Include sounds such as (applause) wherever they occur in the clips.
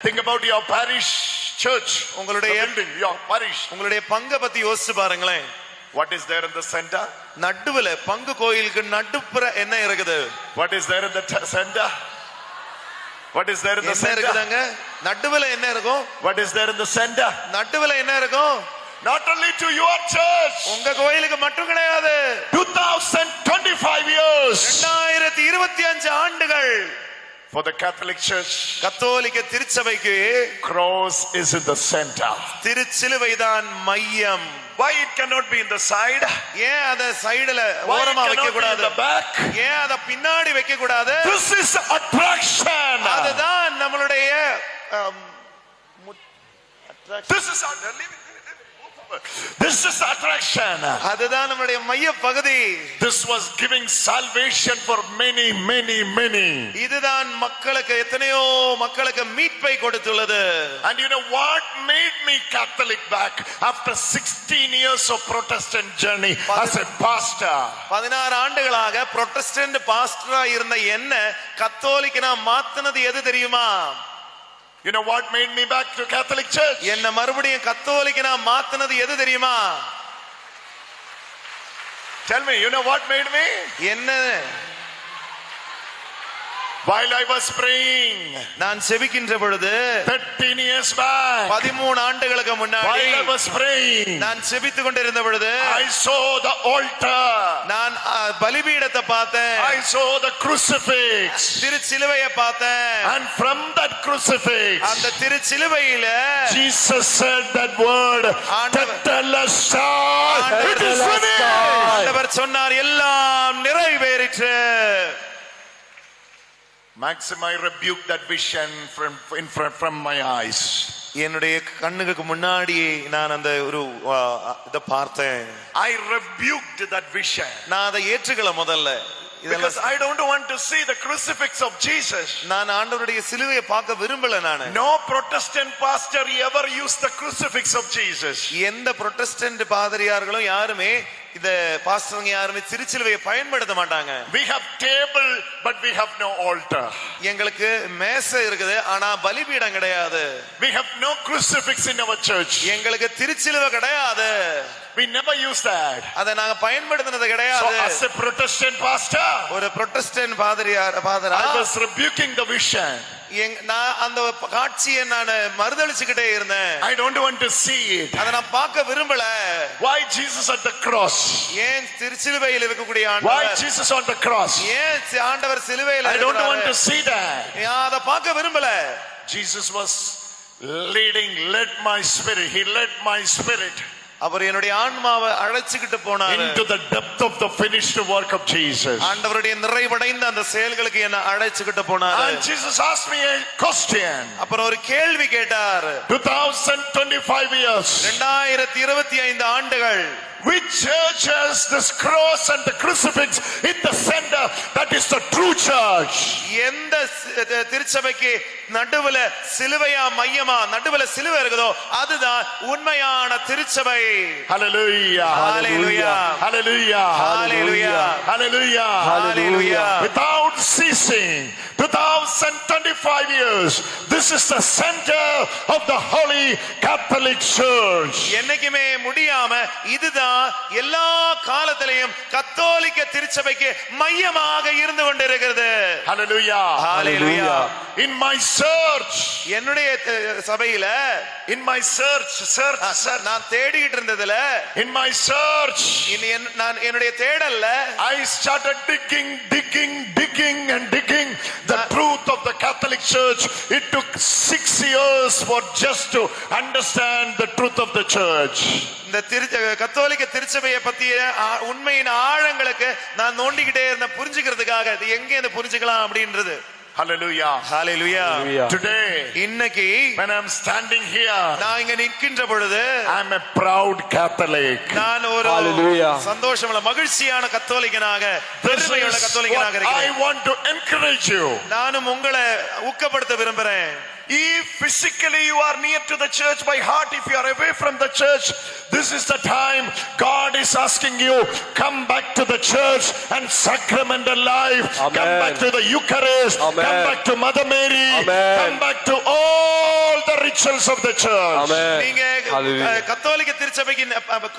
Think about your parish church, உங்களுடைய your parish. உங்களுடைய பங்க பத்தி யோசிச்சு பாருங்களேன் What is there in the center? நடுவுல பங்கு கோயிலுக்கு நடுப்புற என்ன இருக்குது there in the t- center? What is there in the என்ன center? இருக்குதாங்க நடுவுல என்ன இருக்கும் What is there in the center? நடுவுல என்ன இருக்கும் Not only to your church. உங்க கோயிலுக்கு மட்டும் கிடையாது 2025 years ரெண்டாயிரத்தி இருபத்தி அஞ்சு ஆண்டுகள் for the Catholic Church. கத்தோலிக்க திருச்சபைக்கு Cross is in the center. திருச்சிலுவைதான் மையம் Why it cannot be in the side? ஏன் அத சைடுல Why it ஓரமா வைக்க cannot be in கூடாது the back? ஏன் அத பின்னாடி வைக்க கூடாது This is attraction. அதுதான் நம்மளுடைய This is our This is attraction. அதுதான் நம்மளுடைய மைய பகுதி This was giving salvation for many, many, many. இதுதான் மக்களுக்கு எத்தனையோ மக்களுக்கு மீட்பை கொடுத்துள்ளது And you know what made me Catholic back after 16 years of Protestant journey as a pastor? பதினாறு ஆண்டுகளாக புரொட்டஸ்டன்ட் பாஸ்டரா இருந்த என்ன கத்தோலிக்கனா மாத்துனது எது தெரியுமா You know what made me back to Catholic Church? என்ன மறுபடியும் கத்தோலிக்கனா மாத்துனது எது தெரியுமா Tell me, you know what made me? என்ன While I was praying நான் செபிக்கின்ற பொழுது 13 years back, பதிமூணு ஆண்டுகளுக்கு முன்னாடி while I was praying, நான் செபித்துக் கொண்டிருந்த பொழுது I saw the altar, நான் பலிபீடத்தை பார்த்தேன் I saw the crucifix, திருச்சிலுவையை பார்த்தேன் and from that crucifix, அந்த திருச்சிலுவையில Jesus said that word, ஆண்டவர்- "Tetelestai." It is finished. ஆண்டவர் சொன்னார் எல்லாம் நிறைவேறிற்று Maxim, I rebuked that vision from, in front, from my eyes. என்னுடைய கண்ணுக்கு முன்னாடியே நான் அந்த ஒரு ஆ, இதை பார்த்தேன் I rebuked that vision. நான் அதை ஏற்றுக்கல முதல்ல இதெல்லாம் Because I don't want to see the crucifix of Jesus. நான் ஆண்டவருடைய சிலுவையை பார்க்க விரும்பல நான் No Protestant pastor ever used the crucifix of Jesus. எந்த புரொட்டஸ்டன்ட் பாதிரியார்களும் யாருமே இந்த பாஸ்டருங்க யாருமே திருச்சிலுவையை பயன்படுத்த மாட்டாங்க We have table, but we have no altar. எங்களுக்கு மேசை இருக்குது ஆனா பலிபீடம் கிடையாது We have no crucifix in our church. எங்களுக்கு திருச்சிலுவை கிடையாது We never use that. அதை நாங்க பயன்படுத்தினது So கிடையாது as a Protestant pastor, ஒரு புரொட்டஸ்டன்ட் பாதிரியார் பாதரா I was rebuking the vision. எங்க- நான் அந்த காட்சியை நான் மறுதளிச்சுக்கிட்டே இருந்தேன் I don't want to see it. அதை நான் பார்க்க விரும்பல Why Jesus at the cross? ஏன் திருச்சிலுவையில் இருக்கக்கூடிய Why ஆண்டவர் Jesus on the cross? ஏன் சி- ஆண்டவர் சிலுவையில் I don't want to இருக்கிறாரு? see that. நான் அதை பார்க்க விரும்பல Jesus was leading, led my spirit. He led my spirit அவர் என்னுடைய ஆன்மாவை அழைச்சுக்கிட்டு போனாரு into the depth of the finished work of Jesus. ஆண்டவருடைய நிறைவடைந்த அந்த செயல்களுக்கு என்ன அழைச்சுக்கிட்டு போனாரு And Jesus asked me a question. அப்புறம் ஒரு கேள்வி கேட்டார் 2025 years. ரெண்டாயிரத்தி இருபத்தி ஐந்து ஆண்டுகள் Which church has this cross and the crucifix in the center? Church. எந்த திருச்சபைக்கு நடுவுல சிலுவையா மையமா நடுவுல சிலுவை இருக்குதோ அதுதான் உண்மையான திருச்சபை Hallelujah. Hallelujah. Hallelujah. Hallelujah. Hallelujah. Hallelujah. Without ceasing, 2025 years, this is the center of the Holy Catholic Church. என்னைக்குமே முடியாம இதுதான் எல்லா காலத்திலையும் கத்தோலிக்க திருச்சபைக்கு மையமாக இருந்து கொண்டிருக்கிறது Hallelujah. Hallelujah. In my search, என்னுடைய சபையில in my search, search, search, நான் தேடிக்கிட்டு இருந்ததுல in my search, நான் என்னுடைய தேடல்ல I started digging, digging, digging, and digging the truth of the Catholic Church. It took six years for just to understand the truth of the church. இந்த கத்தோலிக்க திருச்சபையை பத்திய உண்மையின் ஆழங்களுக்கு நான் நோண்டிக்கிட்டே இருந்த புரிஞ்சுக்கிறதுக்காக எங்க இருந்து புரிஞ்சுக்கலாம் அப்படின்றது Hallelujah. ஹalleluya Today, இன்னைக்கு when I'm standing here, நான் இங்க நிற்கின்ற பொழுது I'm a proud Catholic. நான் ஒரு Hallelujah. சந்தோஷமுள்ள மகிழ்ச்சியான கத்தோலிக்கனாக பெருமையுள்ள கத்தோலிக்கனாக what I இருக்கிறேன் want to encourage you. நானும் உங்களை ஊக்கப்படுத்த விரும்புறேன் If physically you are near to the church by heart, if you are away from the church, this is the time God is asking you, come back to the church and sacramental life. Come Amen. back to the Eucharist. Come Amen. back to Mother Mary. Amen. Come back to all the rituals of the church. ஆமென் நீங்க கத்தோலிக்க திருச்சபைக்கு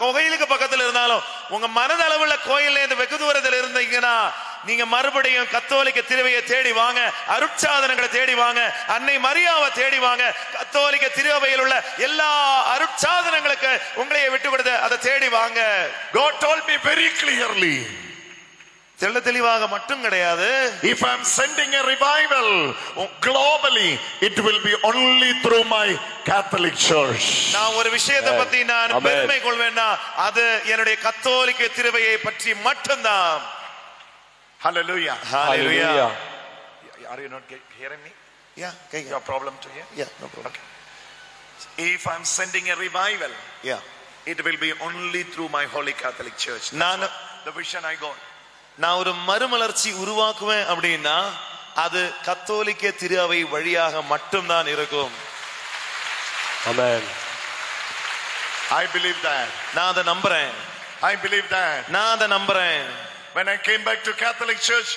கோயிலுக்கு பக்கத்துல இருந்தாலும் உங்க மனதளவுல கோயில்ல இருந்து வெகு தூரத்துல இருந்தீங்கன்னா நீங்க மறுபடியும் கத்தோலிக்க திருவையை தேடி வாங்க அருட்சாதனங்களை தேடி வாங்க அன்னை மரியாவை தேடி வாங்க கத்தோலிக்க திருவையில் உள்ள எல்லா அருட்சாதனங்களுக்கு உங்களைய விட்டு கொடுத்து அதை தேடி வாங்க God told me very clearly. தெள்ள தெளிவாக மட்டும் கிடையாது If I'm sending a revival globally, it will be only through my Catholic Church. நான் ஒரு விஷயத்தை பத்தி நான். பெருமை கொள்வேன்னா அது என்னுடைய கத்தோலிக்க திருவையை பற்றி மட்டும்தான் Hallelujah. Hallelujah. Hallelujah Are you not get- hearing me? Yeah, okay, yeah. Your problem to hear? Yeah, no problem. If I'm sending a revival, Yeah. it will be only through my Holy Catholic Church. நான் the vision I got. நான் ஒரு மறுமலர்ச்சி உருவாக்குவேன் அப்படின்னா அது கத்தோலிக்க திரு அவை வழியாக மட்டும்தான் இருக்கும் amen I believe that. நான் அதை நம்புறேன் I believe that. நான் அதை நம்புறேன் When I came back to Catholic Church,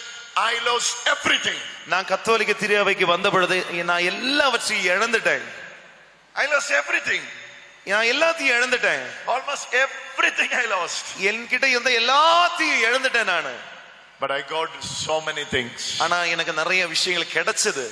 I lost everything. நான் கத்தோலிக்க திரு அவைக்கு வந்த பொழுது நான் எல்லாவற்றையும் இழந்துட்டேன் I lost everything. நான் எல்லாத்தையும் இழந்துட்டேன் Almost everything I lost. என்கிட்ட இருந்த எல்லாத்தையும் இழந்துட்டேன் நான் But I got so many things. ஆனா எனக்கு நிறைய விஷயங்கள் கிடைச்சது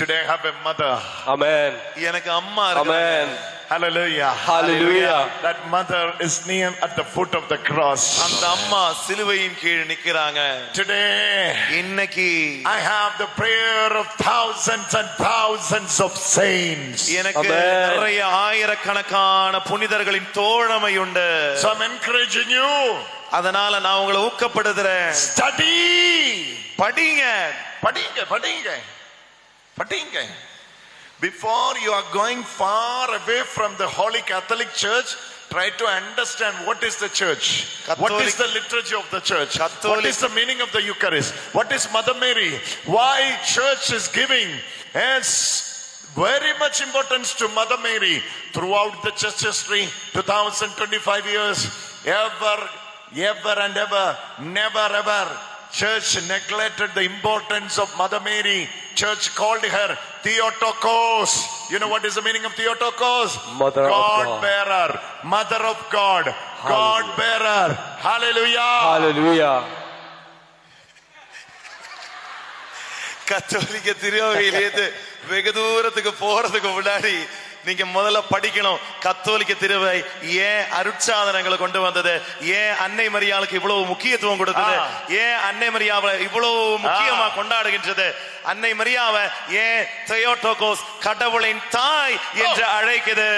Today I have a mother. amen எனக்கு அம்மா இருக்கு amen Hallelujah. hallelujah That mother is near at the foot of the cross. அந்த அம்மா சிலுவையின் கீழ் நிக்கிறாங்க Today இன்னைக்கு I have the prayer of thousands and thousands of saints. எனக்கு Amen. நிறைய ஆயிரக்கணக்கான புனிதர்களின் தோழமை உண்டு So I'm encouraging you. அதனால நான் உங்களை ஊக்கப்படுத்துறேன் Study. படிங்க படிங்க படிங்க படிங்க Before you are going far away from the Holy Catholic Church, try to understand what is the church. What is the liturgy of the church? What Catholic- is the meaning of the Eucharist? What is Mother Mary? Why church is giving as very much importance to Mother Mary throughout the church history, 2025 years, ever, ever and ever, never ever. Church neglected the importance of Mother Mary Church called her Theotokos. You know what is the meaning of Theotokos? Mother of God God. bearer, Mother of God, God bearer. Hallelujah. hallelujah கத்தோலிக்க திருவையிலேருந்து வெகு தூரத்துக்கு போறதுக்கு முன்னாடி நீங்க முதல்ல படிக்கணும். கத்தோலிக்க திருவை ஏன் அருட்சாதனங்களை கொண்டு வந்தது? ஏன் அன்னை மரியாளுக்கு இவ்வளவு முக்கியத்துவம் கொடுத்தது. ஏன் அன்னை மரியாவை இவ்வளவு முக்கியமா கொண்டாடுகின்றது? அன்னை மரியாவை ஏன் தெயோட்டோகோஸ் கடவுளின் தாய் என்று அழைக்குது?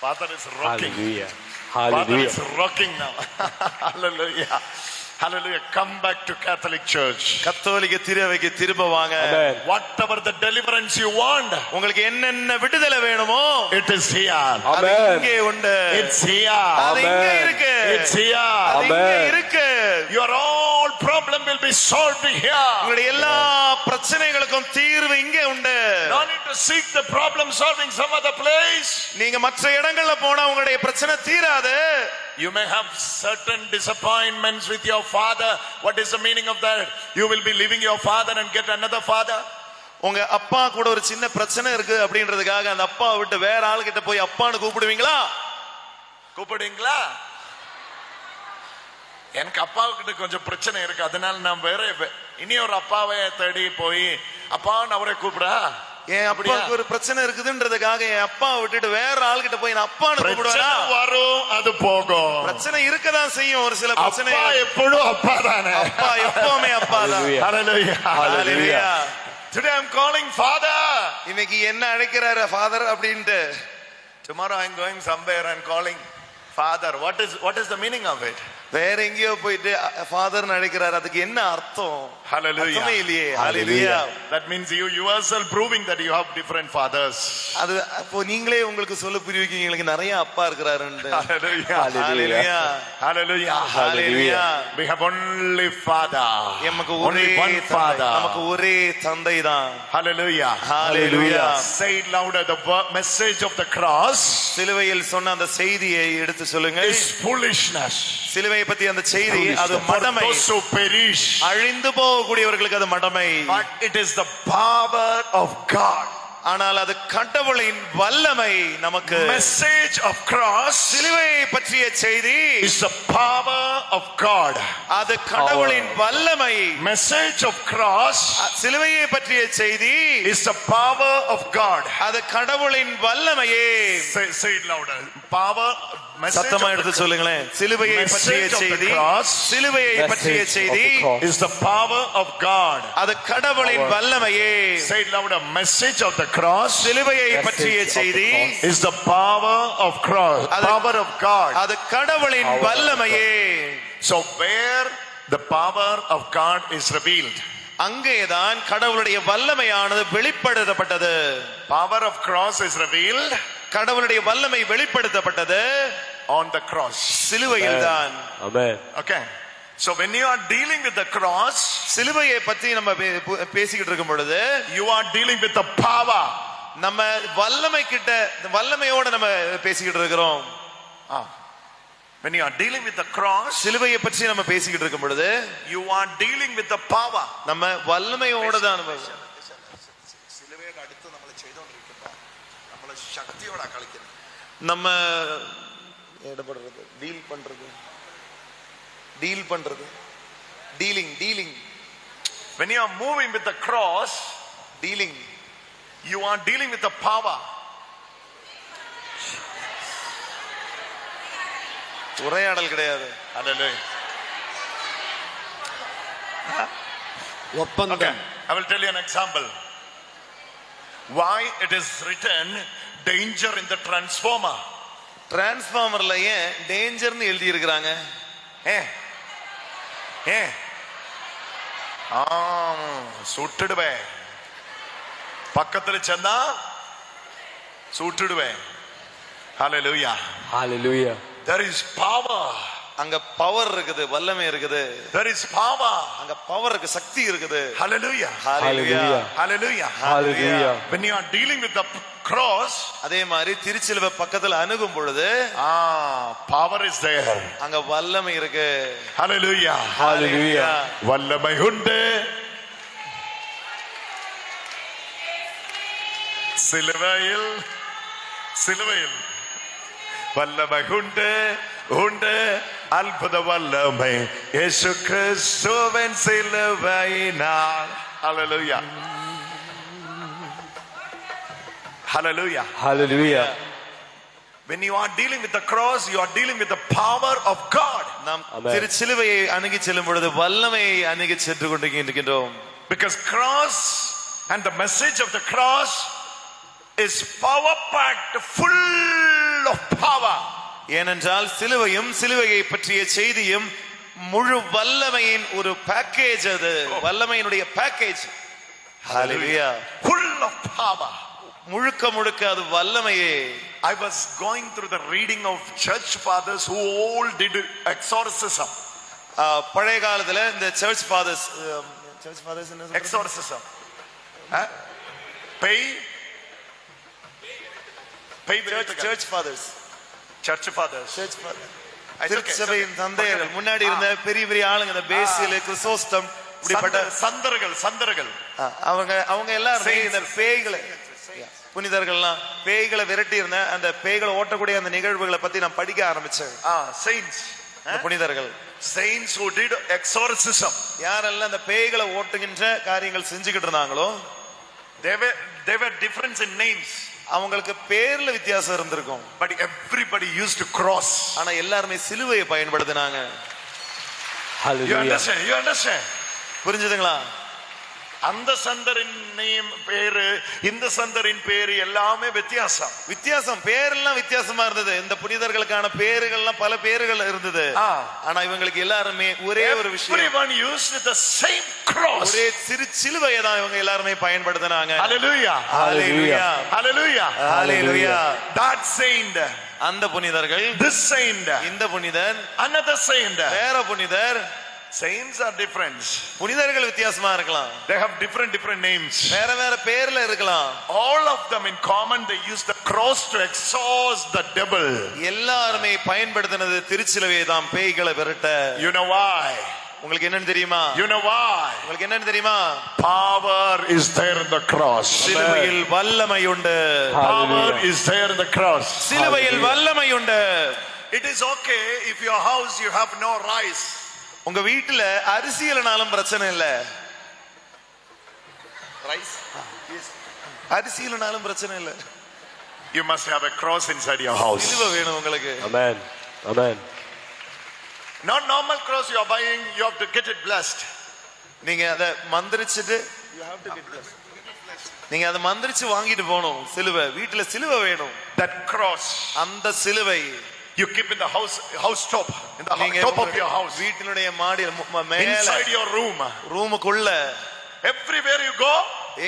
Father is rocking. hallelujah. Father hallelujah. is rocking now. (laughs) Hallelujah. Hallelujah. Come back to Catholic Church. கத்தோலிக்க திருவைக்கு திரும்ப வாங்க amen Whatever the deliverance you want, உங்களுக்கு என்னென்ன விடுதலை வேணுமோ it is here. அது Amen. இங்கே உண்டு It's here. அது இங்கே Amen. இருக்கு It's here. அது இங்கே Amen. இருக்கு Your all problem will be solved here. உங்களுடைய எல்லா பிரச்சனைகளுக்கும் தீர்வு இங்கே உண்டு to seek the problem solving some other place. நீங்க மற்ற இடங்கள்ல போனா உங்களுடைய பிரச்சனை தீராது You may have certain disappointments with your father. What is the meaning of that? You will be leaving your father and get another father. உங்க அப்பா கூட ஒரு சின்ன பிரச்சனை இருக்கு அப்படின்றதுக்காக அந்த அப்பா விட்டு வேற ஆளுகிட்ட போய் அப்பான்னு கூப்பிடுவீங்களா கூப்பிடுங்களா எனக்கு அப்பாவுக்கிட்ட கொஞ்சம் பிரச்சனை இருக்கு அதனால நான் வேற இனி ஒரு அப்பாவை தேடி போய் அப்பான்னு அவரை கூப்பிடா என்? அப்பாவுக்கு ஒரு பிரச்சனை இருக்குதுன்றதுக்காக என் அப்பா விட்டுட்டு வேற ஆளுகிட்ட போய் நான் அப்பான்னு பிரச்சனை கூப்பிடுவேனா வரும் அது போகும் பிரச்சனை இருக்கதான் செய்யும் ஒரு சில பிரச்சனை அப்பா எப்பொழுதும் அப்பா தானே அப்பா எப்பவுமே அப்பா தான். (laughs) Today I'm calling father. இன்னைக்கு என்ன அழைக்கிறாரு ஃபாதர் அப்படின்ட்டு Tomorrow I'm going somewhere and calling father. What is what is the meaning of it? வேற எங்கேயோ போயிட்டு ஃபாதர்னு அழைக்கிறாரு அதுக்கு என்ன அர்த்தம் Hallelujah. அர்த்தமே இல்லையே Hallelujah. Hallelujah That means you yourself proving that you have different fathers. அது அப்போ நீங்களே உங்களுக்கு சொல்ல புரிவிக்கீங்க எனக்கு நிறைய அப்பா இருக்கிறாருன்னு Hallelujah. Hallelujah Hallelujah. Hallelujah We have only Father. நமக்கு Only ஒரே தந்தை. Father. நமக்கு ஒரே தந்தை தான் Hallelujah. Hallelujah Say it louder. The wo- message of the cross சிலுவையில் சொன்ன அந்த செய்தியை எடுத்து சொல்லுங்க is foolishness. சிலுவையை பத்தி அந்த செய்தி அது மடமை. அழிந்து போகக்கூடியவர்களுக்கு அது மடமை But it is the power of God. ஆனால் அது கடவுளின் வல்லமை நமக்கு Message of cross சிலுவையை பற்றிய செய்தி is the power of God. அது கடவுளின் வல்லமை Message of cross சிலுவையை பற்றிய செய்தி is the power of God. அது கடவுளின் வல்லமையே Say, say it louder. Power. சத்தமா எடுத்து சொல்லுங்களேன் சிலுவையை பற்றிய செய்தி. சிலுவையை பற்றிய செய்தி is the power of God. அது கடவுளின் வல்லமையே Say it louder. Message of the cross சிலுவையை பற்றிய செய்தி is the power of cross. அது- Power of God. அது கடவுளின் வல்லமையே So where the power of God is revealed, அங்கேதான் கடவுளுடைய வல்லமையானது வெளிப்படுத்தப்பட்டது power of cross is revealed கடவுளுடைய வல்லமை வெளிப்படுத்தப்பட்டது on the cross. சிலுவையில் தான் Amen. Okay. So when you are dealing with the cross, சிலுவையை பற்றி நம்ம பேசிக்கிட்டு இருக்கும் பொழுது you are dealing with the power. நம்ம வல்லமை கிட்ட வல்லமையோட நம்ம பேசிக்கிட்டு இருக்கிறோம் Ah. When you are dealing with the cross, சிலுவையை பற்றி நம்ம பேசிக்கிட்டு இருக்கும் பொழுது you are dealing with the power. நம்ம வல்லமையோட தான் நம்ம அவங்கள சக்தியோட கழிக்கணும் நம்ம இடப்படுறது டீல் பண்றது டீல் பண்றது dealing dealing when you are moving with the cross dealing you are dealing with the power உரையாடல் கிடையாது ஒப்பந்தம் I will tell you an example why it is written danger in the transformer டிரான்ஸ்ஃபார்மர்ல ஏன் டேஞ்சர்னு எழுதி இருக்கிறாங்க ஏ ஏ ஆம் சுட்டுடுவேன் பக்கத்தில் சென்னா சுட்டுடுவேன் hallelujah hallelujah there is power அங்க பவர் இருக்குது வல்லமை இருக்குது there is power அங்க பவர் இருக்கு சக்தி இருக்குது hallelujah hallelujah hallelujah hallelujah when you are dealing with the cross. அதே மாதிரி திருச்சிலுவை பக்கத்துல அணுகும் பொழுது ஆ பவர் இஸ் there. அங்க வல்லமை இருக்கு. Hallelujah. Hallelujah. வல்லமை உண்டு. சிலுவையில் சிலுவையில். வல்லமை உண்டு உண்டு. அற்புத வல்லமை. இயேசு கிறிஸ்துவின் சிலுவையினால். Hallelujah. When you are dealing with the cross you are dealing with the power of god நாம் Amen. திருச்சிலுவையை அணுகி செல்லும் பொழுது வல்லமையை அணுகி சென்று கொண்டிருக்கின்றோம் Because cross and the message of the cross is power packed, full of power. ஏனென்றால் சிலுவையும் சிலுவையை பற்றிய செய்தியும் முழு வல்லமையின் ஒரு பேக்கேஜ் அது வல்லமையினுடைய பேக்கேஜ் ஹalleluya Full of power. முழுக்க முழுக்க அது வல்லமையே. I was going through the reading of church fathers who all did exorcism. ஆ, பழைய காலத்துல இந்த church fathers church fathers church fathers. Church fathers. church fathers. It's okay, it's திருச்சபையின். தந்தையர்கள். முன்னாடி இருந்த பெரிய பெரிய ஆளுங்க இந்த பேசியல் கிறிஸ்தோஸ்தம் இப்படிப்பட்ட சந்தர்- சந்தர்கள் சந்தர்கள். அவங்க அவங்க எல்லாருமே Saints. இந்த பேய்களை புனிதர்கள்லாம் பேய்களை விரட்டி இருந்த அந்த பேய்களை ஓட்டக்கூடிய அந்த நிகழ்வுகளை பத்தி நான் படிக்க ஆரம்பிச்சேன் Ah, saints. அந்த புனிதர்கள் Saints who did exorcism. யாரெல்லாம் அந்த பேய்களை ஓட்டுகின்ற காரியங்கள் செஞ்சுக்கிட்டு இருந்தாங்களோ They were, they were different in names. அவங்களுக்கு பேர்ல வித்தியாசம் இருந்திருக்கும் But everybody used to cross. ஆனா எல்லாருமே சிலுவையை பயன்படுத்தினாங்க You Hallelujah. understand? You understand? புரிஞ்சுதுங்களா அந்த சந்தரின் பேரு இந்த சந்தரின் பேரு எல்லாமே வித்தியாசம் வித்தியாசம் பேரெல்லாம் வித்தியாசமா இருந்தது இந்த புனிதர்களுக்கான பேருகள்லாம் பல பேர்கள் இருந்தது. ஆனா இவங்களுக்கு எல்லாருமே ஒரே ஒரு விஷயம் Everyone used the same cross. ஒரே சிறு சிலுவையை தான் இவங்க எல்லாருமே பயன்படுத்தினாங்க Hallelujah. Hallelujah Hallelujah. Hallelujah That saint, அந்த புனிதர்கள் this saint, இந்த புனிதர் another saint. வேற புனிதர் Saints are different. புனிதர்கள் வித்தியாசமா இருக்கலாம் They have different different names. வேற வேற பேர்ல இருக்கலாம் All of them in common, they use the cross to exorcise the devil. எல்லாருமே பயன்படுத்தினது திருச்சிலுவையை தான் பேய்களை விரட்ட You know why? உங்களுக்கு என்னன்னு தெரியுமா You know why? உங்களுக்கு என்னன்னு தெரியுமா Power is there in the cross. சிலுவையில் வல்லமை உண்டு Power Hallelujah. is there in the cross. சிலுவையில் வல்லமை உண்டு It is okay if your house you have no rice. உங்க வீட்டுல அரிசி இல்லைனாலும் பிரச்சனை இல்ல. ரைஸ் அரிசி இல்லைனாலும் பிரச்சனை இல்ல. You must have a cross inside your house. சிலுவை வேணும் உங்களுக்கு. Amen. Amen. Not normal cross you are buying, you have to get it blessed. நீங்க அதை மந்திரிச்சிட்டு நீங்க அதை மந்திரிச்சு வாங்கிட்டு போகணும். சிலுவை. வீட்டுல சிலுவை வேணும். That cross. அந்த சிலுவை. You keep in the house house top, in the நீங்க top of your house, வீட்டினுடைய மாடியில் மேல inside your room. ரூமுக்குள்ள Everywhere you go,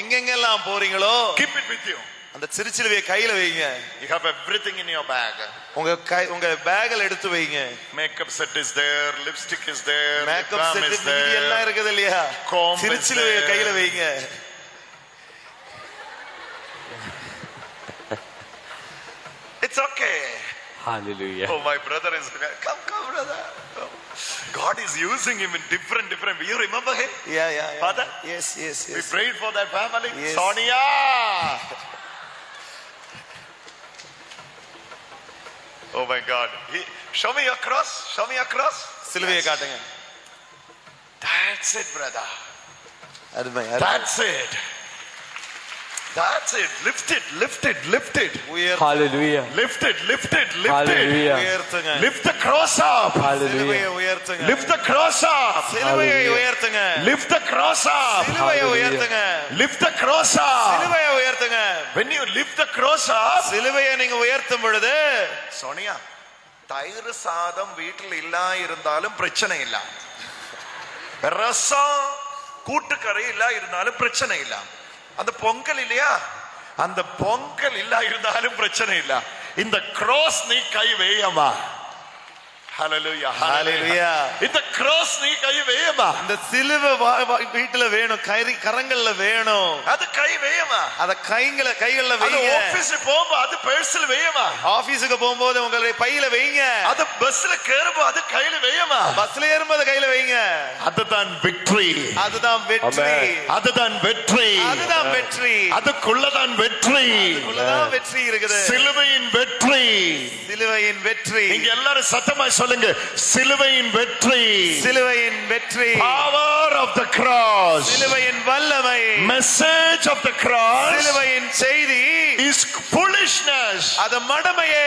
எங்கெங்கெல்லாம் போறீங்களோ keep it with you. அந்த சிறுச்சிலுவையை கையில வைங்க You have everything in your bag. உங்க கை உங்க பேக்ல எடுத்து வைங்க Makeup set is there, lipstick is there, lip makeup set மீதி எல்லாம். இருக்குது இல்லையா சிறுச்சிலுவையை. கையில வைங்க It's okay. Hallelujah. Oh, my brother is come, come, brother. Oh. God is using him in different, different. You remember him? Yeah yeah Father? Yes yes We yes prayed for that family. Yes. Sonia. Oh my God. He, show me your cross. Show me your cross. சிலுவையை காட்டுங்க That's it, brother. அருமை அருமை. That's it. That's it. Lift it, lift it, lift it. Hallelujah. Lift it, lift it, lift it. Hallelujah. உயர்த்துங்க Lift the cross up. சிலுவையை Hallelujah. Lift the cross up. Hallelujah. Lift the cross up. Hallelujah. Lift the cross up. When you lift the cross up, சிலுவையை நீங்க உயர்த்தும் பொழுது சோனியா தயிர் சாதம் வீட்டில் இல்லா இருந்தாலும் பிரச்சனை இல்ல ரசம் கூட்டுக்கறி இல்ல இருந்தாலும் பிரச்சனை இல்ல அந்த பொங்கல் இல்லையா? அந்த பொங்கல் இல்ல இருந்தாலும் பிரச்சனை இல்ல. இந்த cross நீ கை வேயமா. இந்த cross நீ கை வேயமா இந்த சிலுவை வீட்டுல வேணும். கை கரங்கள்ல வேணும். அது கை வேயமா அத கைங்கள கைகள்ல வைங்க. ஆபீஸ் போகும்போது அது பெர்சில் வேயமா ஆபீஸுக்கு போகும்போது உங்களுடைய பையில வைங்க. அது பஸ்ல கேறும்போது அது கையில வேயமா பஸ்ல ஏறும்போது கையில வைங்க. அதுதான் விக்டரி அதுதான் வெற்றி. அதுதான் வெற்றி அதுதான் வெற்றி அதுக்குள்ளதான் வெற்றி அதுக்குள்ளதான் வெற்றி இருக்குது. சிலுவையின் வெற்றி சிலுவையின் வெற்றி நீங்க எல்லாரும் சத்தமா சொல்லுங்க. சிலுவையின் வெற்றி சிலுவையின் வெற்றி பவர் ஆஃப் த கிராஸ் சிலுவையின் வல்லமை மெசேஜ் ஆஃப் த கிராஸ் சிலுவையின் செய்தி இஸ் foolishness அது மடமையே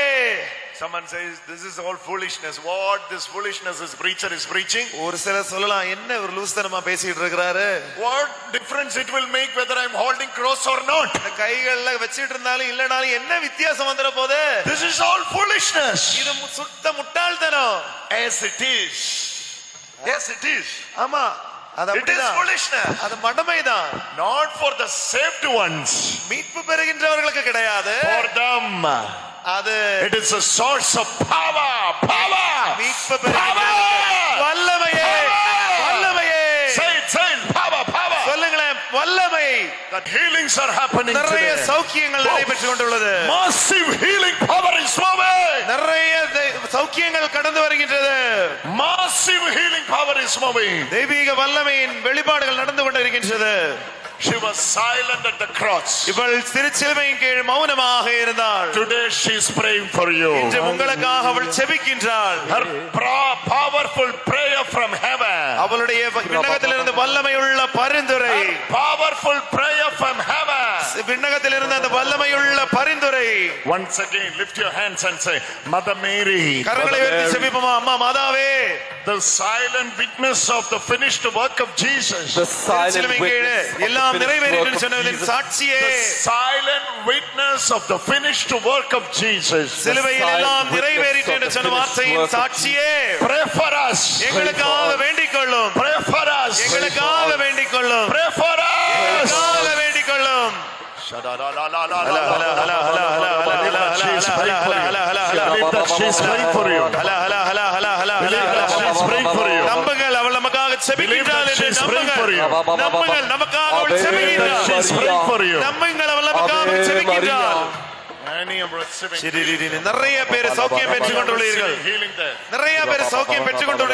someone says this is all foolishness what this foolishness is preacher is preaching ஒரு சிலர் சொல்லலாம் என்ன ஒரு லூஸ்தனமா பேசிட்டு இருக்கிறாரு what difference it will make whether i'm holding cross or not இந்த கைகள்ல வச்சிட்டு இருந்தாலும் இல்லனாலும் என்ன வித்தியாசம் வந்துட போகுது this is all foolishness இது சுத்த முட்டாள்தனம் as it is yes it is ஆமா அது மடமைதான் not for the saved ones மீட்பு பெறுகின்றவர்களுக்கு கிடையாது for them அது it is a source of power power மீட்பு power பெறுகின்ற வல்லமையே வல்லமையே say it say it power power சொல்லுங்களேன் வல்லமை that healings are happening நிறைய சௌக்கியங்கள் நடைபெற்று கொண்டுள்ளது massive healing power is moving நிறைய சௌக்கியங்கள் கடந்து வருகின்றது massive healing power is moving தெய்வீக வல்லமையின் வெளிப்பாடுகள் நடந்து கொண்டிருக்கின்றது she was silent at the cross இவள் திருச்சிலுமையின் கீழ் மௌனமாக இருந்தாள் today she is praying for you இன்று உங்களுக்காக அவள் செபிக்கின்றாள் her powerful prayer from heaven அவளுடைய விண்ணகத்திலிருந்து வல்லமை உள்ள பரிந்துரை powerful prayer from heaven விண்ணகத்தில் இருந்த அந்த வல்லமையுள்ள பரிந்துரை Once again, lift your hands and say, Mother Mary, கரங்களை உயர்த்தி செபிப்போமா அம்மா மாதாவே the silent witness of the finished work of Jesus. The silent சிலுவை கீழே witness of the எல்லாம் finished நிறைவேறிட்டு work of சொன்னதின் Jesus. சாட்சியே The silent witness of the finished work of Jesus. சிலுவையில் எல்லாம் the சொன்ன finished வார்த்தையின் work of சாட்சியே Pray for us. எங்களுக்காக வேண்டிக் கொள்ளும் Pray for us. எங்களுக்காக வேண்டிக் கொள்ளும் നിറയെ പേര് സൗഖ്യം പെറ്റുകൊണ്ടുള്ള നിറയെ പേര് സൗഖ്യം പെറ്റുകൊണ്ടുള്ള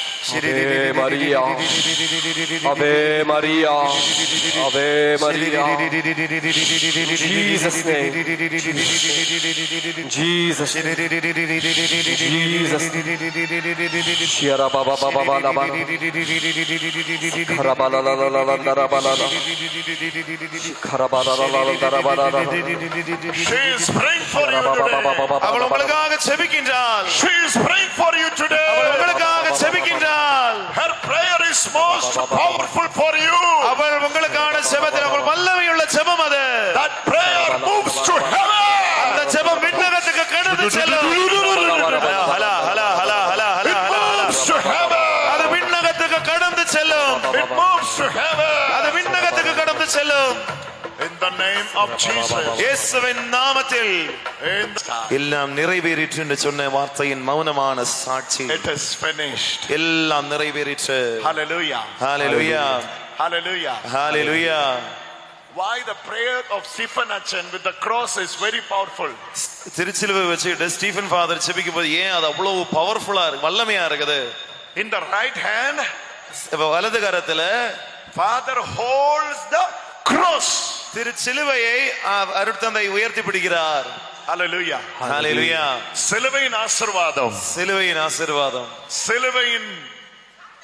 Ave Maria, Ave Maria, Ave Maria. Jesus name, Jesus, Jesus. Shira baba baba baba baba. Shikara bala la la la la la bala la. Shikara bala la la la bala la. She is praying for you today. அவள் உங்களுக்காக செபிக்கின்றாள். She is praying for you today. அவள் உங்களுக்காக செபிக்கின்றாள். Her prayer is most powerful for you. அவள் உங்களுக்கான செபத்தில் அவள் வல்லமையுள்ள செபம் அது That prayer moves to அந்த heaven. செபம் விண்ணகத்துக்கு கடந்து செல்லும் ஹலா ஹலா ஹலா ஹலா ஹலா It ஹலா moves to heaven. அது விண்ணகத்துக்கு கடந்து செல்லும் It moves to அது heaven. விண்ணகத்துக்கு கடந்து செல்லும் In the name of Jesus. இயேசுவின் நாமத்தில் In the... எல்லாம் நிறைவேறிற்று என்று சொன்ன வார்த்தையின் மௌனமான சாட்சி It is finished. எல்லாம் நிறைவேறிற்று Hallelujah. Hallelujah Hallelujah. Hallelujah Why the prayer of Stephen Achan with the cross is very powerful. திருச்சிலுவை வச்சுக்கிட்டு ஸ்டீஃபன் ஃபாதர் செபிக்கும் போது ஏன் அது அவ்வளவு பவர்ஃபுல்லா இருக்கு வல்லமையா இருக்குது In the right hand, இப்ப வலது கரத்துல Father holds the cross. திருச்சிலுவையை அ- அருட்தந்தை உயர்த்தி பிடிக்கிறார் Hallelujah. சிலுவையின் ஆசீர்வாதம் சிலுவையின் ஆசீர்வாதம் சிலுவையின்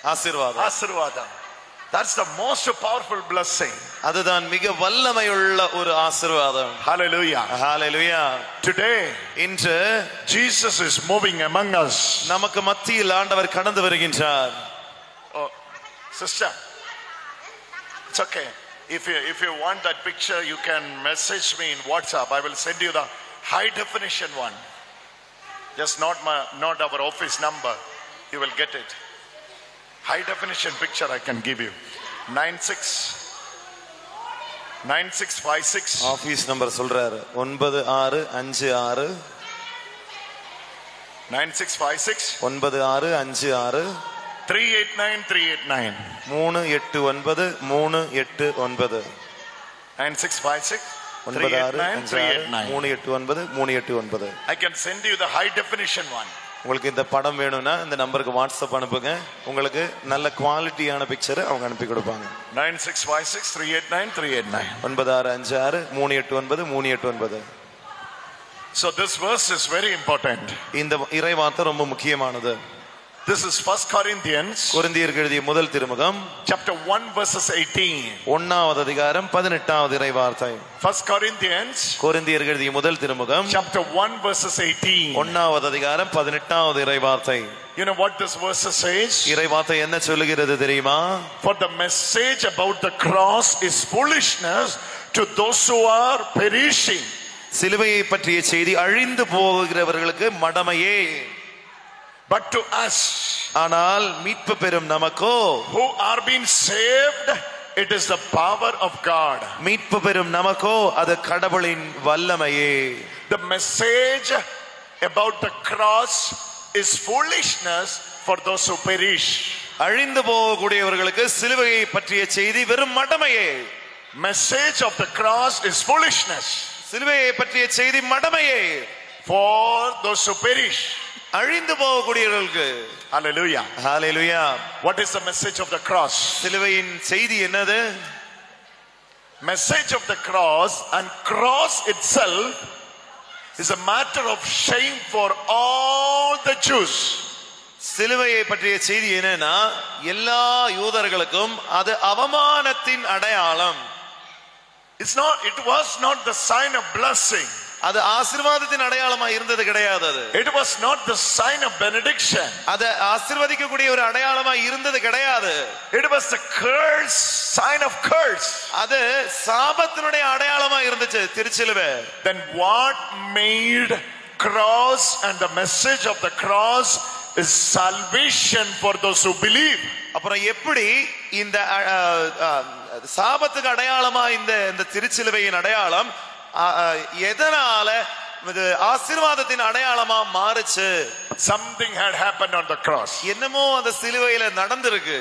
ஆசீர்வாதம் ஆசீர்வாதம் That's the most powerful blessing. அதுதான் மிக வல்லமையுள்ள ஒரு ஆசீர்வாதம் Hallelujah. ஹalleluya Today, இன்று Jesus is moving among us. நமக்கு மத்தியில் ஆண்டவர் கடந்து வருகின்றார் Oh, sister, it's okay. If you, if you want that picture, you can message me in WhatsApp. I will send you the high definition one. Just not, my, not our office number. You will get it. High definition picture I can give you. 96 9656 office number சொல்றாரு 9656 9656 9656 three eight nine three eight nine மூணு எட்டு ஒன்பது மூணு எட்டு ஒன்பது. Nine six five six ஒன்பது ஆறு மூணு எட்டு ஒன்பது மூணு எட்டு ஒன்பது. I can send you the high definition one உங்களுக்கு இந்த படம் வேணும்னா இந்த நம்பருக்கு வாட்ஸ்அப் அனுப்புங்க. உங்களுக்கு நல்ல குவாலிட்டியான பிக்சர் அவங்க அனுப்பி கொடுப்பாங்க. Nine six five six three eight nine three eight nine ஒன்பது ஆறு அஞ்சு ஆறு மூணு எட்டு ஒன்பது மூணு எட்டு ஒன்பது. So this verse is very important இந்த இறை வார்த்தை ரொம்ப முக்கியமானது. This is First Corinthians குருந்தியருக்கு எழுதிய முதல் திருமுகம் chapter 1 verses 18. ஒன்னாவது அதிகாரம் பதினெட்டாவது இறை வார்த்தை First Corinthians குருந்தியருக்கு எழுதிய முதல் திருமுகம் chapter 1 verses 18. ஒன்னாவது அதிகாரம் பதினெட்டாவது இறை வார்த்தை You know what this verse says? இறை வார்த்தை என்ன சொல்லுகிறது தெரியுமா For the message about the cross is foolishness to those who are perishing. சிலுவையை பற்றிய செய்தி அழிந்து போகிறவர்களுக்கு மடமையே பட் டு அஸ் ஆனால் மீட்பு பெறும் நமக்கோ who are been saved it is the power of God மீட்பு பெறும் நமக்கோ அது கடவுளின் வல்லமையே. The message about the cross is foolishness for those who perish அழிந்து போகக்கூடியவர்களுக்கு சிலுவையை பற்றிய செய்தி வெறும் மடமையே. Message of the cross is foolishness சிலுவையை பற்றிய செய்தி மடமையே. for those who perish. அழிந்து போகக்கூடியவர்களுக்கு Hallelujah. Hallelujah What is the message of the cross? சிலுவையின் செய்தி என்னது message of the cross and cross itself is a matter of shame for all the Jews. சிலுவையை பற்றிய செய்தி என்னன்னா எல்லா யூதர்களுக்கும் அது அவமானத்தின் அடையாளம் It's not, it was not the sign of blessing. அது ஆசீர்வாதத்தின் அடையாளமா இருந்தது கிடையாது அது It was not the sign of benediction. அது ஆசீர்வதிக்கக்கூடிய ஒரு அடையாளமா இருந்தது கிடையாது It was the curse, sign of curse. அது சாபத்தினுடைய அடையாளமா இருந்துச்சு திருச்சிலுவை Then what made cross and the message of the cross is salvation for those who believe. அப்புறம் எப்படி இந்த அ, அ, அ, சாபத்துக்கு அடையாளமா இந்த இந்த திருச்சிலுவையின் அடையாளம் அ, அ, எதனால இது ஆசீர்வாதத்தின் அடையாளமா மாறுச்சு Something had happened on the cross. என்னமோ அந்த சிலுவையில நடந்திருக்கு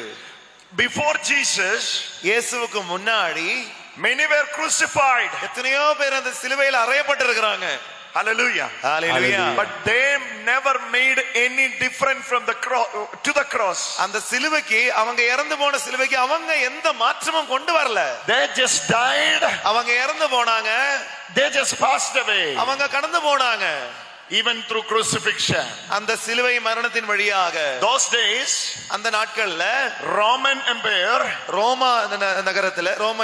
Before Jesus, இயேசுவுக்கு முன்னாடி many were crucified. எத்தனையோ பேர் அந்த சிலுவையில் அறையப்பட்டிருக்கிறாங்க Hallelujah. Hallelujah But they never made any different from the cross to the cross. அந்த சிலுவைக்கு அவங்க இறந்து போன சிலுவைக்கு அவங்க எந்த மாற்றமும் கொண்டு வரல They just died. அவங்க இறந்து போனாங்க They just passed away. அவங்க கடந்து போனாங்க Even through crucifixion. அந்த சிலுவை மரணத்தின் வழியாக Those days, அந்த நாட்கள்ல Roman Empire ரோமா நகரத்துல ரோம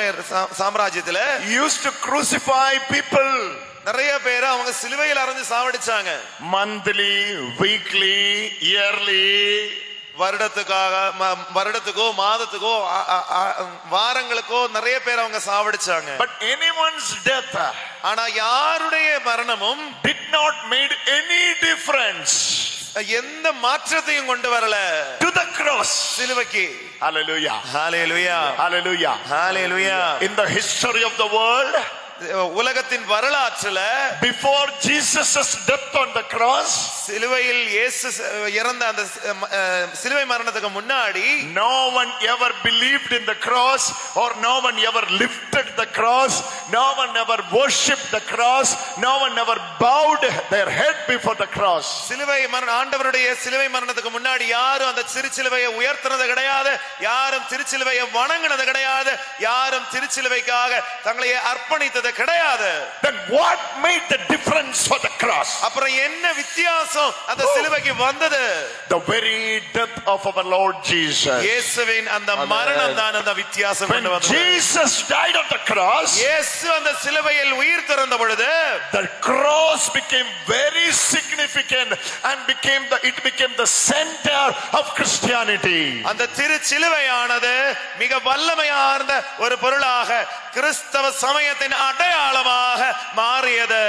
சாம்ராஜ்யத்துல used to crucify people நிறைய பேரை அவங்க சிலுவையில் அரைஞ்சு சாவடிச்சாங்க monthly, weekly, yearly. வருடத்துக்காக வருடத்துக்கோ மாதத்துக்கோ வாரங்களுக்கோ நிறைய பேர் அவங்க சாவடிச்சாங்க But anyone's death ஆனா யாருடைய மரணமும் did not made any difference எந்த மாற்றத்தையும் கொண்டு வரல to the cross. சிலுவைக்கு Hallelujah. Hallelujah Hallelujah. Hallelujah In the history of the world, உலகத்தின் வரலாற்றுல before Jesus' death on the cross, சிலுவையில் இயேசு இறந்த அந்த சிலுவை மரணத்துக்கு முன்னாடி no one ever believed in the cross or no one ever lifted the cross. No one ever worshipped the cross. No one ever bowed their head before the cross. சிலுவை மரண ஆண்டவருடைய சிலுவை மரணத்துக்கு முன்னாடி யாரும் அந்த திருச்சிலுவையை உயர்த்தினது கிடையாது யாரும் திருச்சிலுவையை வணங்கினது கிடையாது யாரும் திருச்சிலுவைக்காக தங்களை அர்ப்பணித்தது கிடையாது Then what made the difference for the cross? அப்புறம் என்ன வித்தியாசம் அந்த சிலுவைக்கு வந்தது The very death of our Lord Jesus. இயேசுவின் அந்த மரணம் தான் அந்த வித்தியாசம் கொண்டு வந்தது Jesus died on the cross, இயேசு அந்த சிலுவையில் உயிர் திறந்த பொழுது the cross became very significant and became the it became the center of Christianity. அந்த திரு சிலுவையானது மிக வல்லமையார்ந்த ஒரு பொருளாக கிறிஸ்தவ சமயத்தின் அடையாளமாக மாறியது